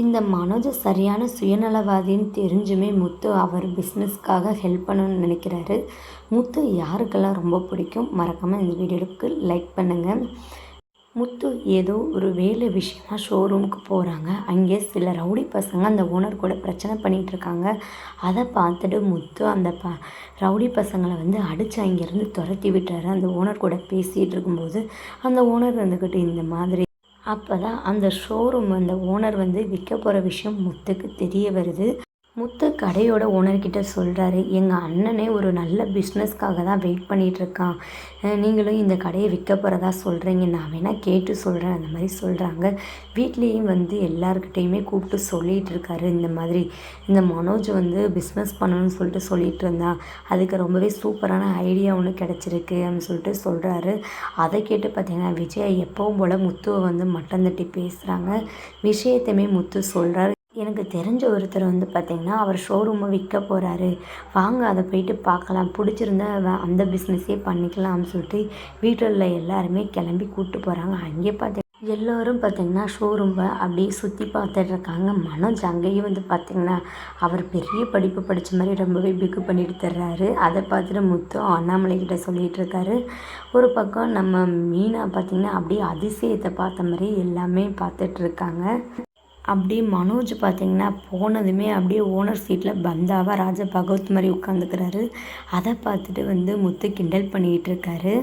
இந்த மனோஜ் சரியான சுயநலவாதின்னு தெரிஞ்சுமே முத்து அவர் பிஸ்னஸ்க்காக ஹெல்ப் பண்ணணும்னு நினைக்கிறாரு. முத்து யாருக்கெல்லாம் ரொம்ப பிடிக்கும் மறக்காமல் இந்த வீடியோவுக்கு லைக் பண்ணுங்கள் முத்து ஏதோ ஒரு வேலை விஷயமா ஷோரூமுக்கு போகிறாங்க அங்கே சில ரவுடி பசங்க அந்த ஓனர் கூட பிரச்சனை பண்ணிகிட்டு இருக்காங்க. அதை பார்த்துட்டு முத்து அந்த ப ரவுடி பசங்களை வந்து அடித்து அங்கேருந்து துரத்தி விட்டுறாரு. அந்த ஓனர் கூட பேசிகிட்டு இருக்கும்போது அந்த ஓனர் வந்துக்கிட்டு இந்த மாதிரி அப்போ தான் அந்த ஷோரூம் அந்த ஓனர் வந்து விற்க போகிற விஷயம் முத்துக்கு தெரிய வருது. முத்து கடையோட ஓனர்கிட்ட சொல்கிறாரு எங்கள் அண்ணனே ஒரு நல்ல பிஸ்னஸ்க்காக தான் வெயிட் பண்ணிகிட்ருக்கான் நீங்களும் இந்த கடையை விற்க போகிறதா சொல்கிறீங்க நான் வேணால் கேட்டு சொல்கிறேன் அந்த மாதிரி சொல்கிறாங்க வீட்லேயும் வந்து எல்லாருக்கிட்டேயுமே கூப்பிட்டு சொல்லிகிட்டு இருக்காரு இந்த மாதிரி இந்த மனோஜ் வந்து பிஸ்னஸ் பண்ணணும்னு சொல்லிட்டு சொல்லிகிட்டு இருந்தான் அதுக்கு ரொம்பவே சூப்பரான ஐடியா ஒன்று கிடச்சிருக்கு அப்படின்னு சொல்லிட்டு சொல்கிறாரு அதை கேட்டு பார்த்தீங்கன்னா விஜய் எப்பவும் போல் முத்துவை வந்து மட்டம் தட்டி பேசுகிறாங்க விஷயத்தையுமே முத்து சொல்கிறாரு எனக்கு தெரிஞ்ச ஒருத்தர் வந்து பார்த்திங்கன்னா அவர் ஷோரூமை விற்க போகிறாரு வாங்க அதை போயிட்டு பார்க்கலாம். பிடிச்சிருந்தா வ- அந்த பிஸ்னஸே பண்ணிக்கலாம்னு சொல்லிட்டு வீட்டில் உள்ள எல்லாருமே கிளம்பி கூப்பிட்டு போகிறாங்க அங்கே பார்த்து எல்லோரும் பார்த்திங்கன்னா ஷோரூமை அப்படியே சுற்றி பார்த்துட்டு இருக்காங்க. மனோஜ் அங்கேயும் வந்து பார்த்திங்கன்னா அவர் பெரிய படிப்பு படித்த மாதிரி ரொம்பவே பிக்கு பண்ணிட்டு தர்றாரு. அதை பார்த்துட்டு முத்து அண்ணாமலை கிட்ட இருக்காரு. ஒரு பக்கம் நம்ம மீனா பார்த்திங்கன்னா அப்படியே அதிசயத்தை பார்த்த மாதிரி எல்லாமே பார்த்துட்ருக்காங்க அப்படியே மனோஜ் பார்த்திங்கன்னா போனதுமே அப்படியே ஓனர் சீட்டில் பந்தாவாக ராஜா பகவத் மாதிரி உட்காந்துக்கிறாரு அதை பார்த்துட்டு வந்து முத்து கிண்டல் பண்ணிகிட்டு இருக்காரு.